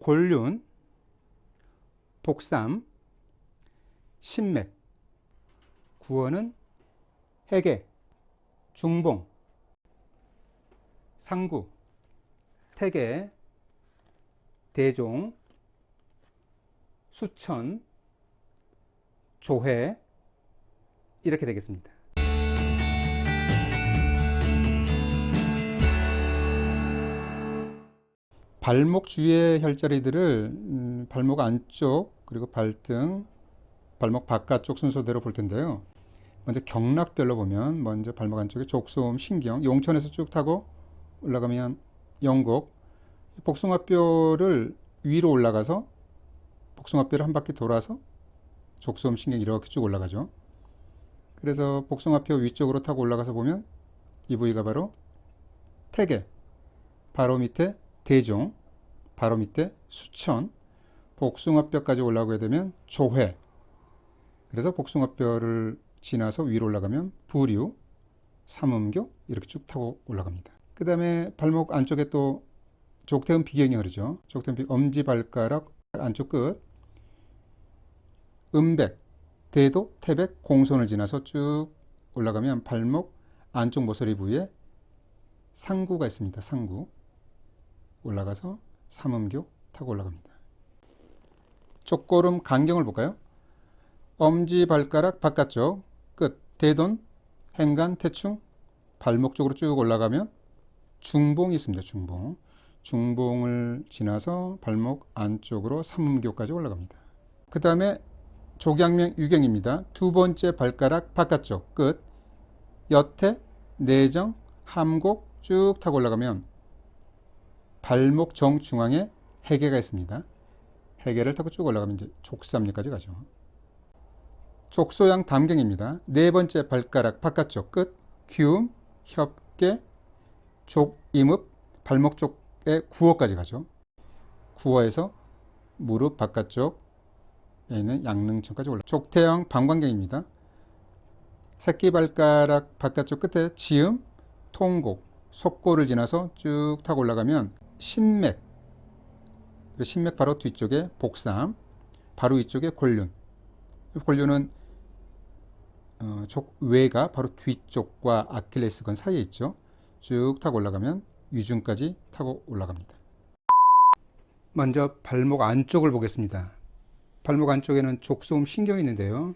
골륜, 복삼, 신맥, 구어는 해계, 중봉, 상구, 태계, 대종, 수천, 조회 이렇게 되겠습니다. 발목 주위의 혈자리들을 음, 발목 안쪽 그리고 발등, 발목 바깥쪽 순서대로 볼 텐데요. 먼저 경락별로 보면 먼저 발목 안쪽에 족소음, 신경, 용천에서 쭉 타고 올라가면 영곡, 복숭아뼈를 위로 올라가서 복숭아뼈를 한 바퀴 돌아서 족소음, 신경 이렇게 쭉 올라가죠. 그래서 복숭아뼈 위쪽으로 타고 올라가서 보면 이 부위가 바로 태계, 바로 밑에 대종, 바로 밑에 수천, 복숭아뼈까지 올라가게 되면 조회. 그래서 복숭아뼈를 지나서 위로 올라가면 부류, 삼음교 이렇게 쭉 타고 올라갑니다. 그 다음에 발목 안쪽에 또 족태음 비경이 흐르죠. 족태음 비 엄지 발가락 안쪽 끝, 음백, 대도, 태백, 공손을 지나서 쭉 올라가면 발목 안쪽 모서리 부위에 상구가 있습니다. 상구. 올라가서 삼음교 타고 올라갑니다. 쪽고름 간경을 볼까요? 엄지 발가락 바깥쪽 끝 대돈 행간 태충 발목 쪽으로 쭉 올라가면 중봉이 있습니다. 중봉 중봉을 지나서 발목 안쪽으로 삼음교까지 올라갑니다. 그 다음에 조경명 유경입니다. 두 번째 발가락 바깥쪽 끝 여태 내정 함곡 쭉 타고 올라가면 발목 정중앙에 해계가 있습니다. 해계를 타고 쭉 올라가면 이제 족삼리까지 가죠. 족소양 담경입니다. 네 번째 발가락 바깥쪽 끝, 기움, 협계, 족임읍, 발목 쪽에 구어까지 가죠. 구어에서 무릎 바깥쪽에 있는 양릉천까지 올라. 족태형 방광경입니다. 새끼 발가락 바깥쪽 끝에 지음, 통곡, 속골을 지나서 쭉 타고 올라가면 신맥, 그리고 신맥 바로 뒤쪽에 복삼, 바로 위쪽에 골륜. 골륜은 어, 족외가 바로 뒤쪽과 아킬레스건 사이에 있죠. 쭉 타고 올라가면 위중까지 타고 올라갑니다. 먼저 발목 안쪽을 보겠습니다. 발목 안쪽에는 족소음 신경이 있는데요.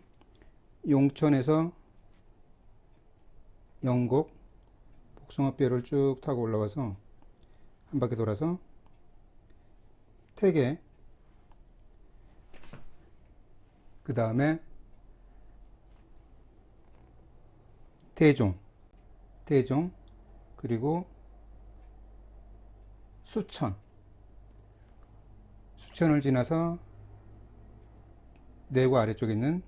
용천에서 영곡, 복숭아뼈를 쭉 타고 올라와서 한 바퀴 돌아서 태계. 그 다음에 대종. 대종. 그리고 수천. 수천을 지나서 내과 아래쪽에 있는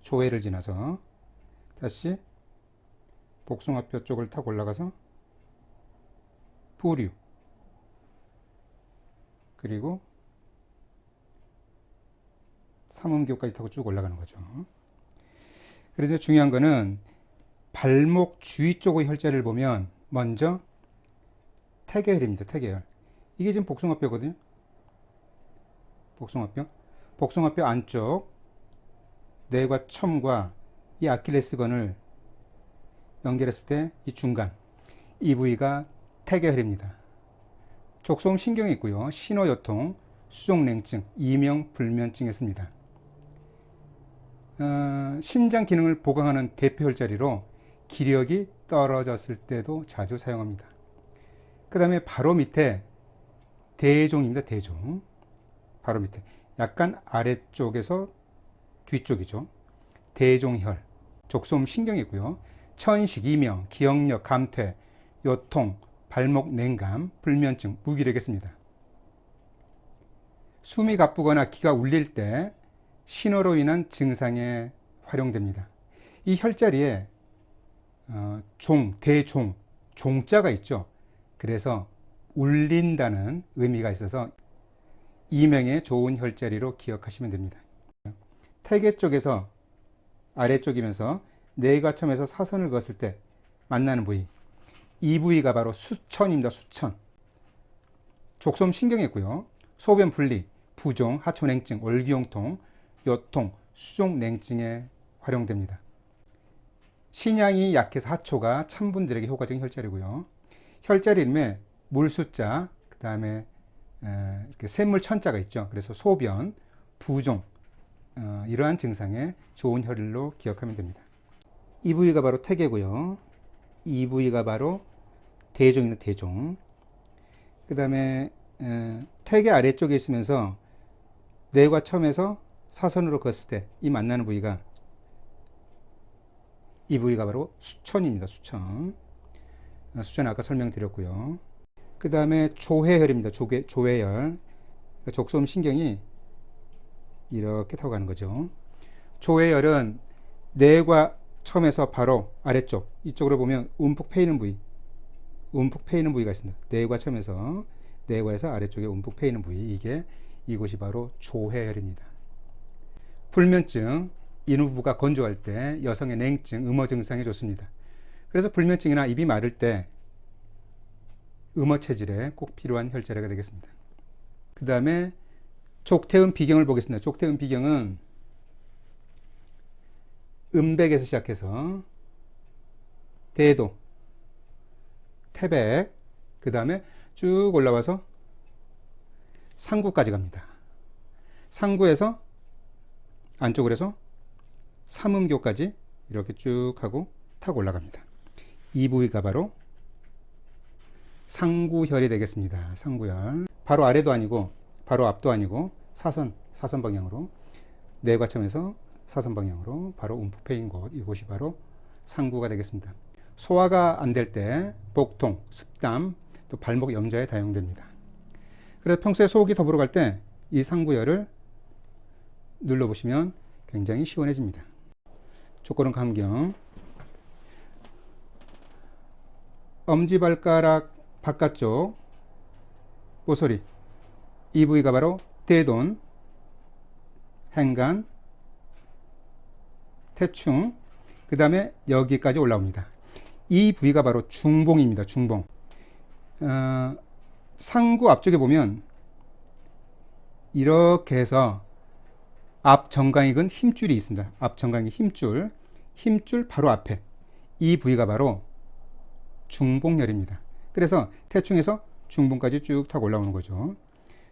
조회를 지나서 다시 복숭아뼈 쪽을 타고 올라가서 부류 그리고 삼음교까지 타고 쭉 올라가는 거죠. 그래서 중요한 거는 발목 주위 쪽의 혈자리를 보면 먼저 태계혈입니다. 태계혈. 이게 지금 복숭아뼈거든요. 복숭아뼈. 복숭아뼈 안쪽 뇌과 첨과 이 아킬레스건을 연결했을 때 이 중간 이 부위가 태계혈입니다. 족소음 신경이 있고요. 신호요통, 수족냉증, 이명 불면증이 있습니다. 어, 신장 기능을 보강하는 대표 혈자리로 기력이 떨어졌을 때도 자주 사용합니다. 그 다음에 바로 밑에 대종입니다. 대종. 바로 밑에. 약간 아래쪽에서 뒤쪽이죠. 대종혈. 족소음 신경이 있고요. 천식, 이명, 기억력, 감퇴, 요통, 발목 냉감, 불면증, 무기력했습니다. 숨이 가쁘거나 기가 울릴 때 신호로 인한 증상에 활용됩니다. 이 혈자리에 어, 종, 대종, 종자가 있죠. 그래서 울린다는 의미가 있어서 이명의 좋은 혈자리로 기억하시면 됩니다. 태계 쪽에서 아래쪽이면서 내과첨에서 사선을 그었을 때 만나는 부위 이 부위가 바로 수천입니다. 수천. 족솜 신경이 있고요. 소변 분리, 부종, 하초냉증, 월기용통, 요통, 수족냉증에 활용됩니다. 신양이 약해서 하초가 찬 분들에게 효과적인 혈자리고요. 혈자리 이름에 물 숫자, 그 다음에 이렇게 샘물 천자가 있죠. 그래서 소변, 부종, 어, 이러한 증상에 좋은 혈일로 기억하면 됩니다. 이 부위가 바로 태계고요. 이 부위가 바로 대종이나 대종. 그 다음에 태계 아래쪽에 있으면서 뇌과 처음에서 사선으로 걷을 때 이 만나는 부위가 이 부위가 바로 수천입니다. 수천. 아, 수천 아까 설명드렸고요. 그 다음에 조회혈입니다. 조회, 조회혈. 그러니까 족소음 신경이 이렇게 타고 가는 거죠. 조회혈은 뇌과 처음에서 바로 아래쪽 이쪽으로 보면 움푹 패이는 부위 움푹 패이는 부위가 있습니다. 뇌과 처음에서 뇌과에서 아래쪽에 움푹 패이는 부위 이게 이곳이 바로 조회혈입니다. 불면증 인후부가 건조할 때 여성의 냉증, 음어 증상이 좋습니다. 그래서 불면증이나 입이 마를 때 음어 체질에 꼭 필요한 혈자리가 되겠습니다. 그 다음에 족태음 비경을 보겠습니다. 족태음 비경은 음백에서 시작해서 대도, 태백, 그 다음에 쭉 올라와서 상구까지 갑니다. 상구에서 안쪽으로 해서 삼음교까지 이렇게 쭉 하고 타고 올라갑니다. 이 부위가 바로 상구혈이 되겠습니다. 상구혈. 바로 아래도 아니고 바로 앞도 아니고 사선, 사선 방향으로 뇌과첨에서 사선 방향으로 바로 움푹 패인 곳, 이곳이 바로 상구가 되겠습니다. 소화가 안 될 때 복통, 습담, 또 발목 염좌에 다용됩니다. 그래서 평소에 속이 더불어 갈 때 이 상구열을 눌러보시면 굉장히 시원해집니다. 조건은 감경. 엄지발가락 바깥쪽 모서리 이 부위가 바로 대돈, 행간, 태충, 그 다음에 여기까지 올라옵니다. 이 부위가 바로 중봉입니다. 중봉. 어, 상구 앞쪽에 보면 이렇게 해서 앞 정강이근 힘줄이 있습니다. 앞 정강이 힘줄, 힘줄 바로 앞에 이 부위가 바로 중봉열입니다. 그래서 태충에서 중봉까지 쭉 타고 올라오는 거죠.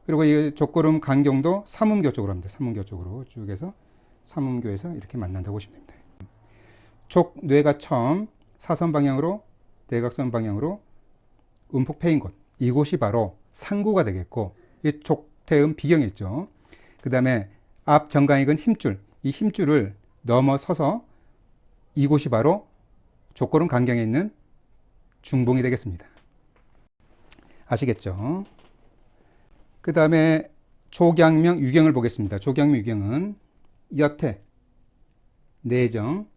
그리고 이 족고름 간경도 삼음교 쪽으로 합니다. 삼음교 쪽으로 쭉 해서 삼음교에서 이렇게 만난다고 보시면 됩니다. 족 뇌가 처음 사선 방향으로 대각선 방향으로 움푹 패인 곳 이곳이 바로 상구가 되겠고 이 족태음 비경이 있죠. 그 다음에 앞 정강이근 힘줄 이 힘줄을 넘어서서 이곳이 바로 족고름 간경에 있는 중봉이 되겠습니다. 아시겠죠? 그 다음에 조경명 유경을 보겠습니다. 조경명 유경은 여태, 내정,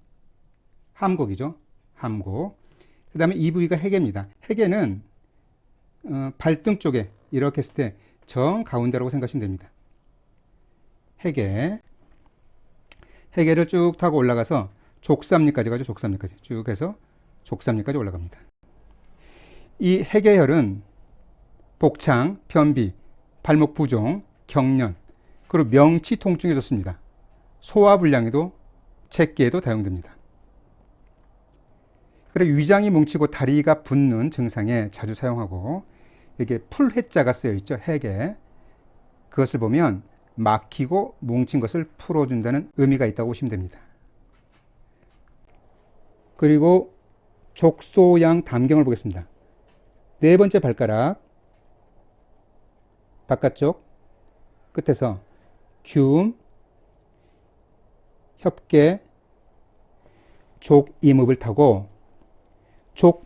함곡이죠. 함곡. 그 다음에 이 부위가 해계입니다. 해계는 어, 발등 쪽에 이렇게 했을 때 정 가운데라고 생각하시면 됩니다. 해계. 해계를 쭉 타고 올라가서 족삼리까지 가죠. 족삼리까지. 쭉 해서 족삼리까지 올라갑니다. 이 해계혈은 복창, 변비, 발목 부종, 경련, 그리고 명치 통증에 좋습니다. 소화 불량에도 체기에도 다용됩니다. 그리고 위장이 뭉치고 다리가 붓는 증상에 자주 사용하고 이게 풀해자가 쓰여 있죠. 해계. 그것을 보면 막히고 뭉친 것을 풀어준다는 의미가 있다고 보시면 됩니다. 그리고 족소양 담경을 보겠습니다. 네 번째 발가락 바깥쪽 끝에서 균, 협계, 족 이목을 타고 족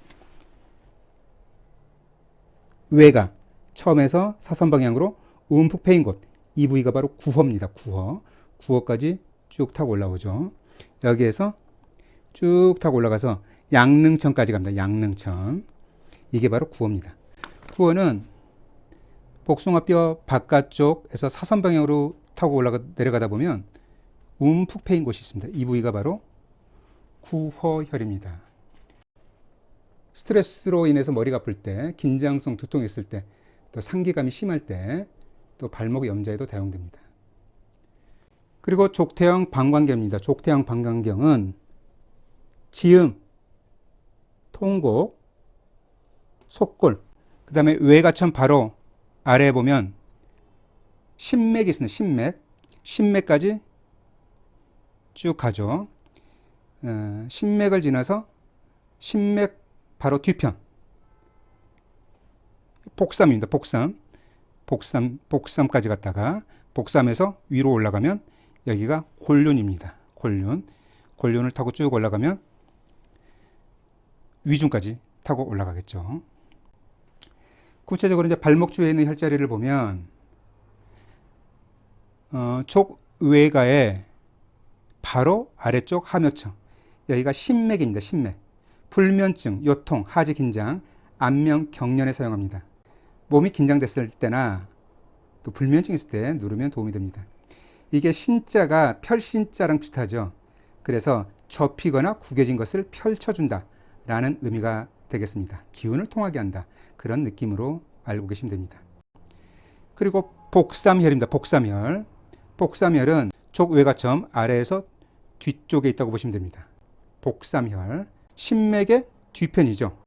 외가 처음에서 사선 방향으로 움푹 패인 곳. 이 부위가 바로 구허입니다. 구허. 구허까지 쭉 타고 올라오죠. 여기에서 쭉 타고 올라가서 양릉천까지 갑니다. 양릉천. 이게 바로 구허입니다. 구허는 복숭아뼈 바깥쪽에서 사선 방향으로 타고 올라가 내려가다 보면 움푹 패인 곳이 있습니다. 이 부위가 바로 구허혈입니다. 스트레스로 인해서 머리가 아플 때, 긴장성 두통이 있을 때 또 상기감이 심할 때, 또 발목 염좌에도 대응됩니다. 그리고 족태형 방광경입니다. 족태형 방광경은 지음, 통곡, 속골, 그 다음에 외가천 바로 아래에 보면 신맥이 있습니다. 신맥. 신맥까지 쭉 가죠. 어, 신맥을 지나서 신맥 바로 뒤편. 복삼입니다. 복삼. 복삼, 복삼까지 갔다가 복삼에서 위로 올라가면 여기가 골륜입니다. 골륜. 골륜을 타고 쭉 올라가면 위중까지 타고 올라가겠죠. 구체적으로 이제 발목 주위에 있는 혈자리를 보면 어, 촉 외가의 바로 아래쪽 하묘청 여기가 신맥입니다. 신맥. 불면증, 요통, 하지 긴장, 안면 경련에 사용합니다. 몸이 긴장됐을 때나 또 불면증 있을 때 누르면 도움이 됩니다. 이게 신자가 펼신자랑 비슷하죠. 그래서 접히거나 구겨진 것을 펼쳐준다 라는 의미가 되겠습니다. 기운을 통하게 한다. 그런 느낌으로 알고 계시면 됩니다. 그리고 복삼혈입니다. 복삼혈. 복삼혈은 족 외가점 아래에서 뒤쪽에 있다고 보시면 됩니다. 복삼혈. 신맥의 뒤편이죠.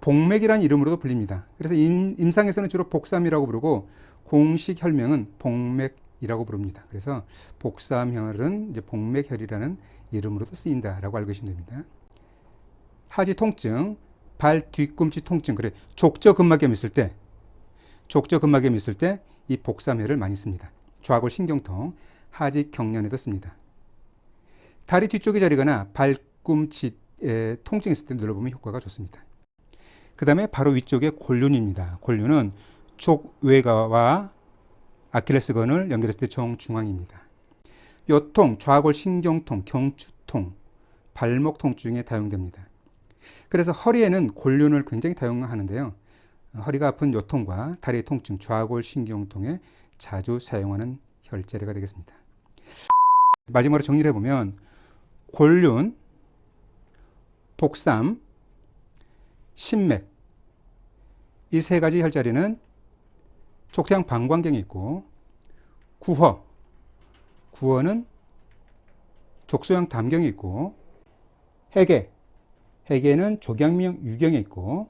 복맥이라는 이름으로도 불립니다. 그래서 임, 임상에서는 주로 복삼이라고 부르고 공식 혈명은 복맥이라고 부릅니다. 그래서 복삼혈은 이제 복맥혈이라는 이름으로도 쓰인다라고 알고 계시면 됩니다. 하지 통증, 발 뒤꿈치 통증, 그래 족저근막염 있을 때, 족저근막염 있을 때 이 복삼혈을 많이 씁니다. 좌골 신경통, 하지 경련에도 씁니다. 다리 뒤쪽에 저리거나 발 꿈치에 통증 있을 때 눌러보면 효과가 좋습니다. 그 다음에 바로 위쪽에 골륜입니다. 골륜은 족 외가와 아킬레스건을 연결했을 때 정중앙입니다. 요통, 좌골 신경통, 경추통, 발목 통증에 다용됩니다. 그래서 허리에는 골륜을 굉장히 다용하는데요. 허리가 아픈 요통과 다리 통증, 좌골 신경통에 자주 사용하는 혈자리가 되겠습니다. 마지막으로 정리를 해보면 골륜, 복삼, 신맥. 이 세 가지 혈자리는 족태양 방광경이 있고 구허, 구허는 족소양 담경이 있고 해계, 해계는 족양미형 유경에 있고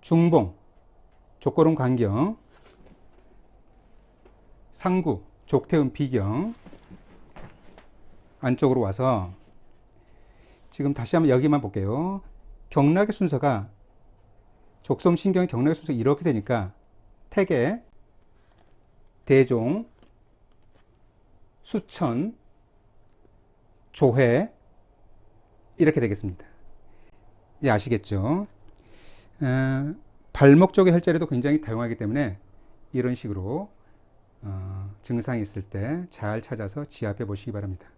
중봉, 족고름 간경, 상구, 족태음 비경. 안쪽으로 와서 지금 다시 한번 여기만 볼게요. 경락의 순서가 족솜 신경의 경락의 순서 이렇게 되니까 태계, 대종, 수천, 조회 이렇게 되겠습니다. 예, 아시겠죠? 에, 발목 쪽의 혈자리도 굉장히 다양하기 때문에 이런 식으로 어, 증상이 있을 때 잘 찾아서 지압해 보시기 바랍니다.